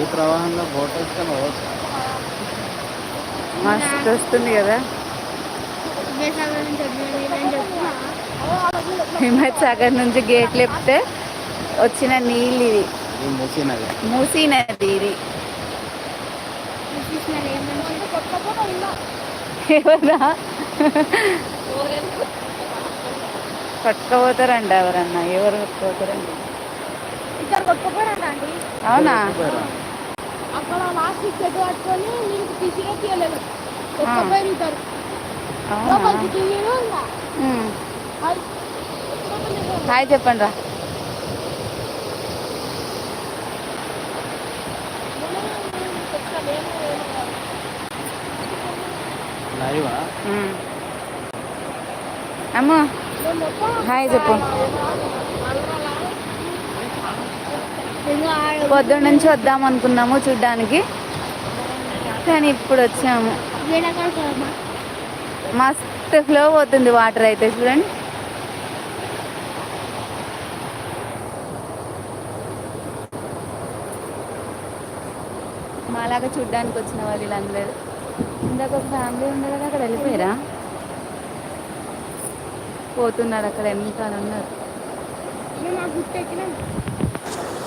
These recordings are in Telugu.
ఈ ప్రవాహంలో బోట్ వేసుకొని పోవచ్చు. మస్తు వస్తుంది కదా. హిమత్ సాగర్ నుంచి గేట్ లేపితే వచ్చిన నీళ్ళు ఇది మూసీనది మూసీ నది ఇది. ఎవరా పట్టుకపోతారండి ఎవరన్నా ఎవరు పట్టుకపోతారండి? అవునా. అక్కడ లాస్ట్ చెట్టు పట్టుకొని నీకు తీసిగా తీయలేదు లోపలికి తీయరు ఎత్తుకోకుండా హాయ్. చెప్పండి రా. అమ్మో. హాయ్ చెప్పు. పొద్దున్న నుంచి వద్దాం అనుకున్నాము చూడ్డానికి. కానీ ఇప్పుడు వచ్చాము. మస్తు ఫ్లో పోతుంది వాటర్ అయితే చూడండి. మాలాగా చూడ్డానికి వచ్చిన వాళ్ళు వీళ్ళందరూ. ఇందాక ఒక ఫ్యామిలీ ఉంది కదా అక్కడ వెళ్ళిపోయారా? పోతున్నారు అక్కడ ఎంత అని ఉన్నారు మేము ఆ గుట్ట ఎక్కినాం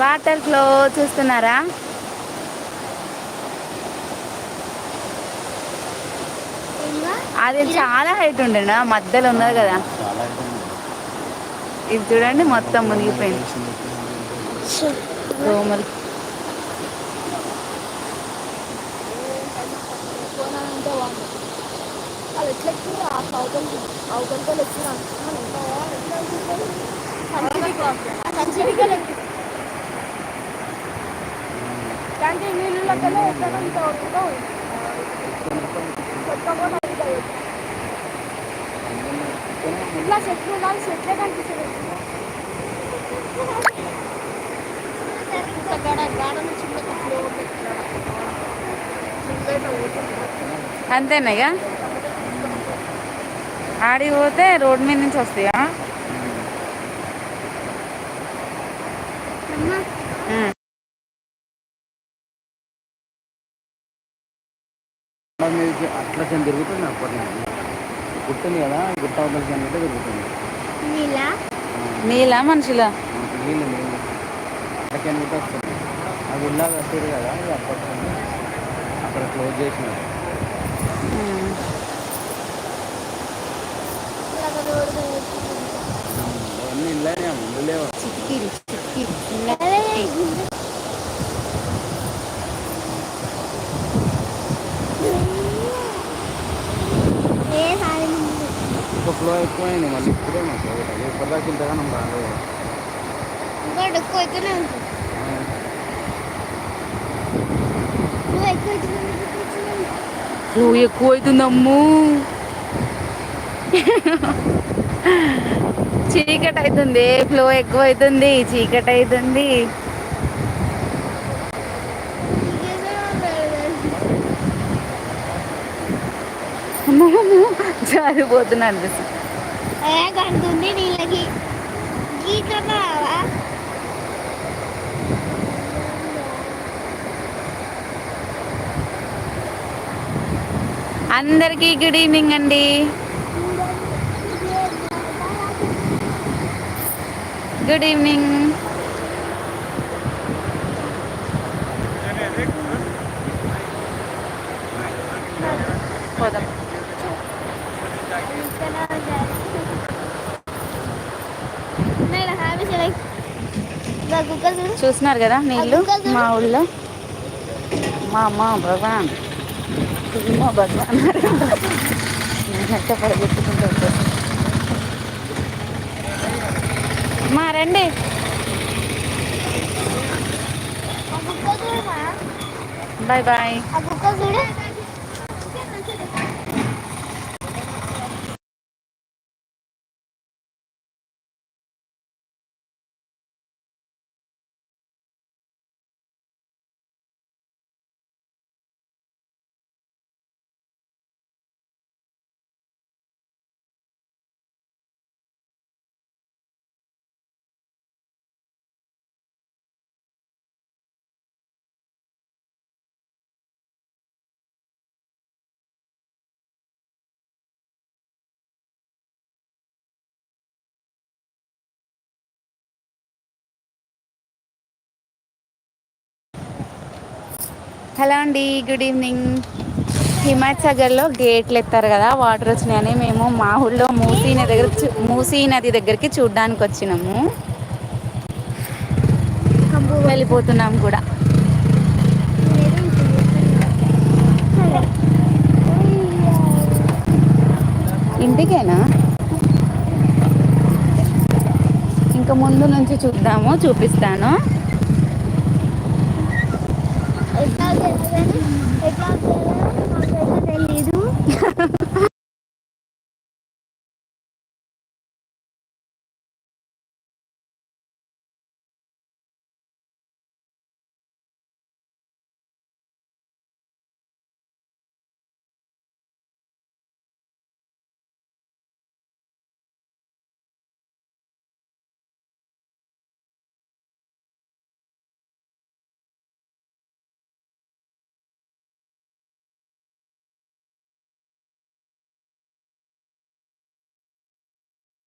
వాటర్ ఫ్లో చూస్తున్నారా? అది చాలా హైట్ ఉండండి ఆ మధ్యలో ఉన్నది కదా. ఇది చూడండి మొత్తం మునిగిపోయింది. దోమలు. పోనానంటే అంటే నీళ్ళకనే ఎక్కడ ఇంత వస్తుందో కొత్తగా ఇట్లా చెట్లు ఉండాలి చెట్లే కనిపిస్తుంది గాడ గాడ అంతేనా ఆడికి పోతే రోడ్ మీద నుంచి వస్తాయా? అట్లా చెంది తిరుగుతుంది అప్పటి నుంచి గుర్తుంది కదా గుట్ట అవతల చెంది తిరుగుతుంది నీలా మనుషులా? నీళ్ళు నీళ్ళు అక్కడికి ఎందుకు వస్తుంది? అది ఇల్లా కట్టారు కదా అది అప్పటి నుంచి అక్కడ క్లోజ్ చేసినారు ఇల్లానే ముందు లేవు ఇంకో ఫ్లో ఎక్కువైంది మళ్ళీ ఇప్పుడే మాకు ఇప్పటిదాకా ఇంతగానం రాలేదు. ఎక్కువ ఉంటుంది ఎక్కువ అవుతుంది ఫ్లో ఎక్కువ అవుతుంది అమ్ము చీకటి అవుతుంది ఫ్లో ఎక్కువ అవుతుంది చీకటి అవుతుంది అమ్మో, జారిపోతున్నా అనిపిస్తుంది. కంటుంది నీళ్ళకి. అందరికీ గుడ్ ఈవినింగ్ అండి. గుడ్ ఈవినింగ్ పోదాం. చూస్తున్నారు కదా నీళ్ళు? మా ఊళ్ళో? మా అమ్మ భగవాన్. మా భగవాన్. నేనైతే. మా రండి. Bye bye. హలో అండి గుడ్ ఈవినింగ్. హిమాయత్ సాగర్లో గేట్లు ఎత్తారు కదా వాటర్ వచ్చినాయని మేము మా ఊళ్ళో మూసీ నది దగ్గర చూ- మూసీ నది దగ్గరికి చూడ్డానికి వచ్చినాము. వెళ్ళిపోతున్నాం కూడా. ఇంటికేనా? ఇంకా ముందు నుంచి చూద్దాము చూపిస్తాను.